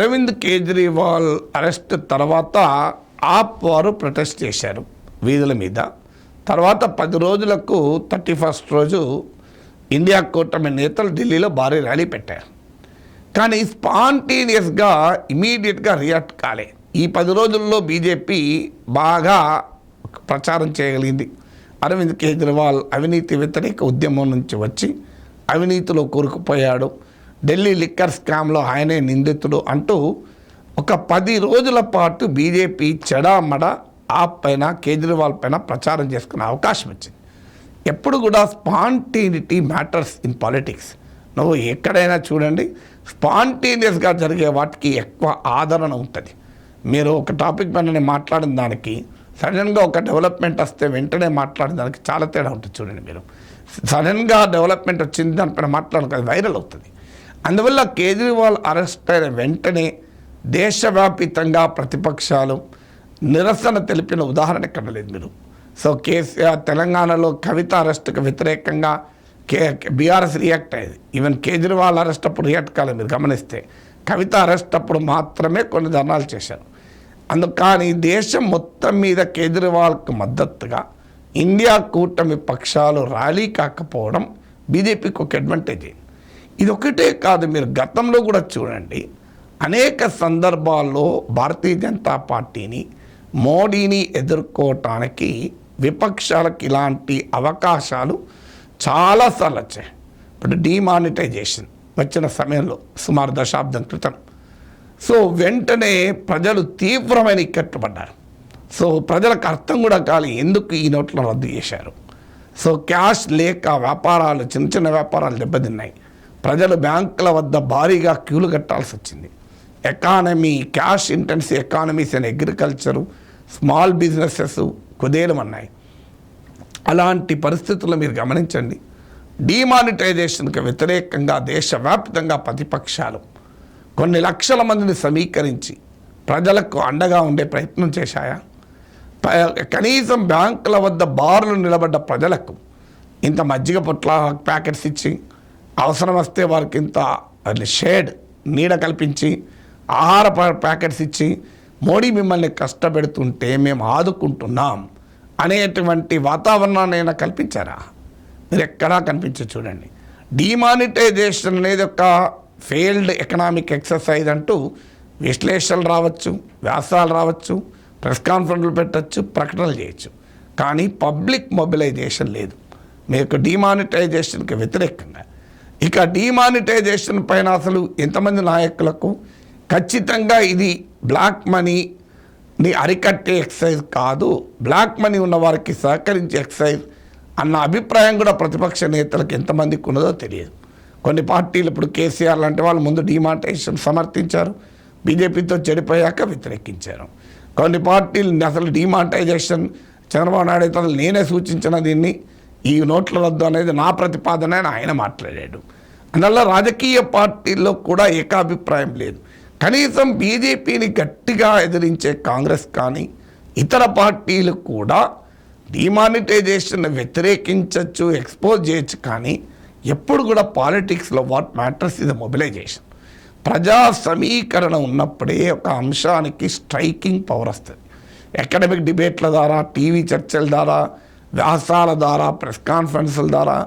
Arvind Kejriwal arrest తర్వాత ఆప్ వారు protest చేశారు వీధుల మీద. తర్వాత పది రోజులకు థర్టీ ఫస్ట్ రోజు ఇండియా కూటమి నేతలు ఢిల్లీలో భారీ ర్యాలీ పెట్టారు. కానీ స్పాంటేనియస్గా ఇమీడియట్గా రియాక్ట్ కాలే. ఈ పది రోజుల్లో బీజేపీ బాగా ప్రచారం చేయగలిగింది. అరవింద్ కేజ్రీవాల్ అవినీతి వ్యతిరేక ఉద్యమం నుంచి వచ్చి అవినీతిలో కూరుకుపోయాడు. ఢిల్లీ లిక్కర్ స్కామ్లో ఆయనే నిందితుడు అంటూ ఒక పది రోజుల పాటు బీజేపీ చెడామడ ఆప్ పైన కేజ్రీవాల్ పైన ప్రచారం చేసుకునే అవకాశం వచ్చింది. ఎప్పుడు కూడా స్పాంటీనిటీ మ్యాటర్స్ ఇన్ పాలిటిక్స్. నువ్వు ఎక్కడైనా చూడండి స్పాంటేనియస్గా జరిగే వాటికి ఎక్కువ ఆదరణ ఉంటుంది. మీరు ఒక టాపిక్ పైన మాట్లాడిన దానికి సడన్గా ఒక డెవలప్మెంట్ వస్తే వెంటనే మాట్లాడిన దానికి చాలా తేడా ఉంటుంది చూడండి మీరు. సడన్గా డెవలప్మెంట్ వచ్చింది దానిపైన మాట్లాడడం అది వైరల్ అవుతుంది. అందువల్ల కేజ్రీవాల్ అరెస్ట్ అయిన వెంటనే దేశవ్యాపితంగా ప్రతిపక్షాలు నిరసన తెలిపిన ఉదాహరణ కనలేదు మీరు సో కేసీఆర్ తెలంగాణలో కవిత అరెస్ట్కు వ్యతిరేకంగా కే బీఆర్ఎస్ రియాక్ట్ అయ్యేది. ఈవెన్ కేజ్రీవాల్ అరెస్ట్ అప్పుడు రియాక్ట్ కాలేదు మీరు గమనిస్తే. కవిత అరెస్ట్ అప్పుడు మాత్రమే కొన్ని ధర్నాలు చేశారు. అందుకు కానీ దేశం మొత్తం మీద కేజ్రీవాల్కు మద్దతుగా ఇండియా కూటమి పక్షాలు ర్యాలీ కాకపోవడం బీజేపీకి ఒక అడ్వాంటేజ్. ఇది ఒకటే కాదు మీరు గతంలో కూడా చూడండి. అనేక సందర్భాల్లో భారతీయ జనతా పార్టీని మోడీని ఎదుర్కోవటానికి విపక్షాలకు ఇలాంటి అవకాశాలు చాలాసార్లు వచ్చాయి. ఇప్పుడు డిమానిటైజేషన్ వచ్చిన సమయంలో సుమారు దశాబ్దం క్రితం. సో వెంటనే ప్రజలు తీవ్రమైన ఇక్కట్టుపడ్డారు సో ప్రజలకు అర్థం కూడా కాలి ఎందుకు ఈ నోట్లను రద్దు చేశారు. సో క్యాష్ లేక వ్యాపారాలు చిన్న చిన్న వ్యాపారాలు దెబ్బతిన్నాయి. ప్రజలు బ్యాంకుల వద్ద భారీగా క్యూలు కట్టాల్సి వచ్చింది. Economy cash intensive economies and agriculture small businesses కుదేలమన్నాయి. అలాంటి పరిస్థితులు మీరు గమనించండి. డిమానిటైజేషన్కి వ్యతిరేకంగా దేశవ్యాప్తంగా ప్రతిపక్షాలు కొన్ని లక్షల మందిని సమీకరించి ప్రజలకు అండగా ఉండే ప్రయత్నం చేశాయా? కనీసం బ్యాంకుల వద్ద బారులు నిలబడ్డ ప్రజలకు ఇంత మజ్జిగ పొట్ల ప్యాకెట్స్ ఇచ్చి అవసరం వస్తే వారికి ఇంత షేడ్ నీడ కల్పించి ఆహార ప్యాకెట్స్ ఇచ్చి మోడీ మిమ్మల్ని కష్టపెడుతుంటే మేము ఆదుకుంటున్నాం అనేటువంటి వాతావరణాన్ని అయినా కల్పించారా? మీరు ఎక్కడా కనిపించే చూడండి. డిమానిటైజేషన్ అనేది ఒక ఫెయిల్డ్ ఎకనామిక్ ఎక్సర్సైజ్ అంటూ విశ్లేషణలు రావచ్చు వ్యాసాలు రావచ్చు ప్రెస్ కాన్ఫరెన్స్లు పెట్టచ్చు ప్రకటనలు చేయొచ్చు. కానీ పబ్లిక్ మొబిలైజేషన్ లేదు. మీకు డిమానిటైజేషన్కి వ్యతిరేకంగా. ఇక డిమానిటైజేషన్ పైన అసలు ఎంతమంది నాయకులకు ఖచ్చితంగా ఇది బ్లాక్ మనీని అరికట్టే ఎక్సైజ్ కాదు. బ్లాక్ మనీ ఉన్న వారికి సహకరించే ఎక్సైజ్ అన్న అభిప్రాయం కూడా ప్రతిపక్ష నేతలకు ఎంతమందికి ఉన్నదో తెలియదు. కొన్ని పార్టీలు ఇప్పుడు కేసీఆర్ లాంటి వాళ్ళు ముందు డిమానిటైజేషన్ సమర్థించారు. బీజేపీతో చెడిపోయాక వ్యతిరేకించారు. కొన్ని పార్టీలు అసలు డిమానిటైజేషన్ చంద్రబాబు నాయుడు అయితే నేనే సూచించిన దీన్ని. ఈ నోట్ల రద్దు అనేది నా ప్రతిపాదన అని ఆయన మాట్లాడాడు. అందువల్ల రాజకీయ పార్టీల్లో కూడా ఏకాభిప్రాయం లేదు. కనీసం బీజేపీని గట్టిగా ఎదిరించే కాంగ్రెస్ కానీ ఇతర పార్టీలు కూడా డిమానిటైజేషన్ వ్యతిరేకించవచ్చు ఎక్స్పోజ్ చేయొచ్చు కానీ ఎప్పుడు కూడా పాలిటిక్స్లో వాట్ మ్యాటర్స్ ఇది మొబిలైజేషన్. ప్రజా సమీకరణ ఉన్నప్పుడే ఒక అంశానికి స్ట్రైకింగ్ పవర్ వస్తుంది. అకాడమిక్ డిబేట్ల ద్వారా టీవీ చర్చల ద్వారా వ్యాసాల ద్వారా ప్రెస్ కాన్ఫరెన్స్ల ద్వారా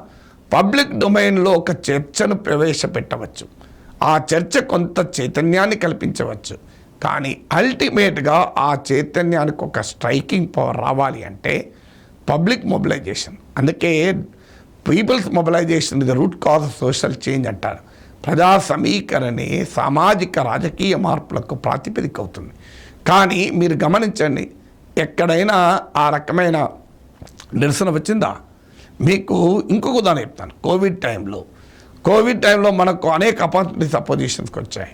పబ్లిక్ డొమైన్లో ఒక చర్చను ప్రవేశపెట్టవచ్చు. ఆ చర్చ కొంత చైతన్యాన్ని కల్పించవచ్చు. కానీ అల్టిమేట్గా ఆ చైతన్యానికి ఒక స్ట్రైకింగ్ పవర్ రావాలి అంటే పబ్లిక్ మొబిలైజేషన్ అందుకే పీపుల్స్ మొబిలైజేషన్ ఇది root cause of social change అంటారు. ప్రజా సమీకరణే సామాజిక రాజకీయ మార్పులకు ప్రాతిపదిక అవుతుంది కానీ మీరు గమనించండి ఎక్కడైనా ఆ రకమైన నిరసన వచ్చిందా? మీకు ఇంకొక ఉదాహరణ చెప్తాను. కోవిడ్ టైంలో. కోవిడ్ టైంలో మనకు అనేక అపార్చునిటీస్ అపోజిషన్స్కి వచ్చాయి.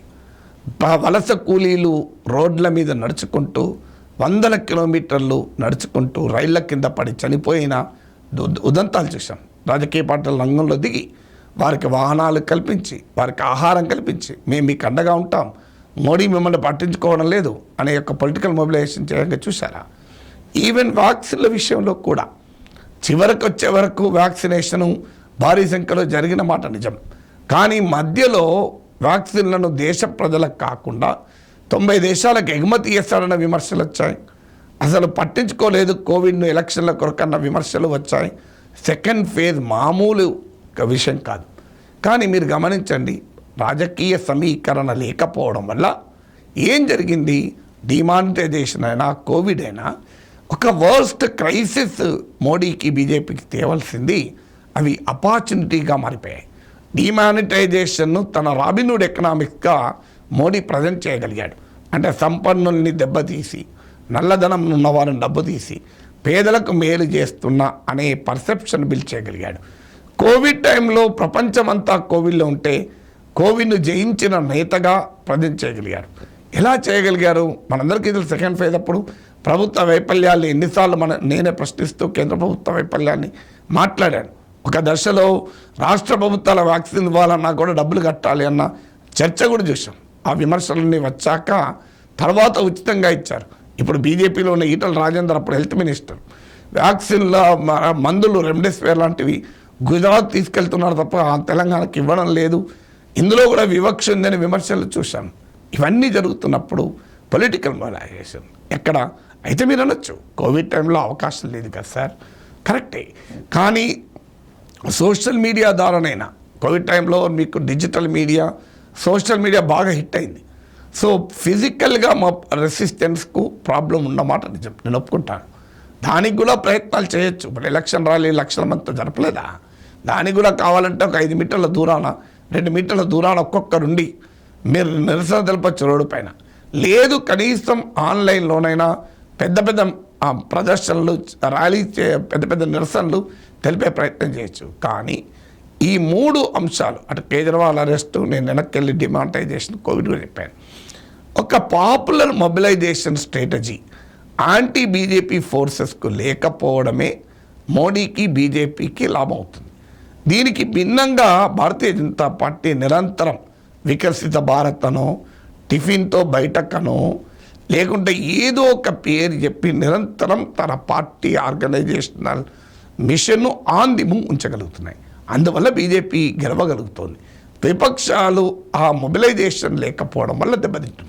వలస కూలీలు రోడ్ల మీద నడుచుకుంటూ వందల కిలోమీటర్లు నడుచుకుంటూ రైళ్ళ కింద పడి చనిపోయిన దు- ఉదంతాలు చూసాం రాజకీయ పార్టీల రంగంలో దిగి వారికి వాహనాలు కల్పించి వారికి ఆహారం కల్పించి మేము మీకు అండగా ఉంటాం. మోడీ మిమ్మల్ని పట్టించుకోవడం లేదు అనే యొక్క పొలిటికల్ మొబిలైజేషన్ చేయడానికి చూసారా ఈవెన్ వ్యాక్సిన్ల విషయంలో కూడా చివరికి వచ్చే వరకు వ్యాక్సినేషను భారీ సంఖ్యలో జరిగిన మాట నిజం. కానీ మధ్యలో వ్యాక్సిన్లను దేశ ప్రజలకు కాకుండా తొంభై దేశాలకు ఎగుమతి చేస్తారన్న విమర్శలు వచ్చాయి. అసలు పట్టించుకోలేదు కోవిడ్ను ఎలక్షన్ల కొరకన్న విమర్శలు వచ్చాయి. సెకండ్ ఫేజ్ మామూలు ఒక విషయం కాదు. కానీ మీరు గమనించండి రాజకీయ సమీకరణ లేకపోవడం వల్ల ఏం జరిగింది? డిమానిటైజేషన్ అయినా కోవిడ్ అయినా ఒక వర్స్ట్ క్రైసిస్ మోడీకి బీజేపీకి తేవలసింది అవి అపార్చునిటీగా మారిపోయాయి. డిమానిటైజేషన్ను తన రాబిన్వుడ్ ఎకనామిక్స్గా మోడీ ప్రజెంట్ చేయగలిగాడు. అంటే సంపన్నుల్ని దెబ్బతీసి నల్లధనం ఉన్నవారిని డబ్బు తీసి పేదలకు మేలు చేస్తున్న అనే పర్సెప్షన్ బిల్డ్ చేయగలిగాడు. కోవిడ్ టైంలో ప్రపంచమంతా కోవిడ్లో ఉంటే కోవిడ్ను జయించిన నేతగా ప్రజెంట్ చేయగలిగారు ఎలా చేయగలిగారు? మనందరికీ తెలుసు సెకండ్ ఫేజ్ అప్పుడు. ప్రభుత్వ వైఫల్యాలు ఎన్నిసార్లు మన నేనే ప్రశ్నిస్తూ కేంద్ర ప్రభుత్వ వైఫల్యాన్ని మాట్లాడాను. ఒక దశలో రాష్ట్ర ప్రభుత్వాల వ్యాక్సిన్ ఇవ్వాలన్నా కూడా డబ్బులు కట్టాలి అన్న చర్చ కూడా చూసాం ఆ విమర్శలన్నీ వచ్చాక తర్వాత ఉచితంగా ఇచ్చారు. ఇప్పుడు బీజేపీలో ఉన్న ఈటల రాజేందర్ అప్పుడు హెల్త్ మినిస్టర్. వ్యాక్సిన్ల మ- మందులు రెమ్డెసివిర్ లాంటివి గుజరాత్ తీసుకెళ్తున్నారు తప్ప ఆ తెలంగాణకి ఇవ్వడం లేదు. ఇందులో కూడా వివక్ష ఉందని విమర్శలు చూశాను ఇవన్నీ జరుగుతున్నప్పుడు పొలిటికల్ మొబిలైజేషన్ ఎక్కడ అయితే మీరు అనొచ్చు. కోవిడ్ టైంలో అవకాశం లేదు కదా సార్. కరెక్టే. కానీ సోషల్ మీడియా ద్వారానైనా కోవిడ్ టైంలో మీకు డిజిటల్ మీడియా సోషల్ మీడియా బాగా హిట్ అయింది. సో ఫిజికల్గా మా రెసిస్టెన్స్కు ప్రాబ్లం ఉన్నమాట నిజం. నేను ఒప్పుకుంటాను. దానికి కూడా ప్రయత్నాలు చేయొచ్చు. ఇప్పుడు ఎలక్షన్ ర్యాలీ లక్షల మందితో జరపలేదా? దానికి కూడా కావాలంటే ఒక ఐదు మీటర్ల దూరాన రెండు మీటర్ల దూరాన ఒక్కొక్కరుండి మీరు నిరసన తెలపచ్చు రోడ్డు పైన. లేదు కనీసం ఆన్లైన్లోనైనా పెద్ద పెద్ద ప్రదర్శనలు ర్యాలీ పెద్ద పెద్ద నిరసనలు తెలిపే ప్రయత్నం చేయొచ్చు. కానీ ఈ మూడు అంశాలు అటు కేజ్రీవాల్ అరెస్టు నేను వెనక్కి వెళ్ళి డిమానిటైజేషన్ కోవిడ్ చెప్పాను. ఒక popular mobilisation strategy anti BJP ఫోర్సెస్కు లేకపోవడమే మోడీకి బీజేపీకి లాభం అవుతుంది దీనికి భిన్నంగా భారతీయ జనతా పార్టీ నిరంతరం వికసిత భారత్ అనో టిఫిన్తో బయటకనో లేకుంటే ఏదో ఒక పేరు చెప్పి నిరంతరం తన పార్టీ ఆర్గనైజేషనల్ మిషన్ను ఆన్ ది మూవ్ ఉంచగలుగుతున్నాయి. అందువల్ల బీజేపీ గెలవగలుగుతోంది. విపక్షాలు ఆ మొబిలైజేషన్ లేకపోవడం వల్ల దెబ్బతింటుంది.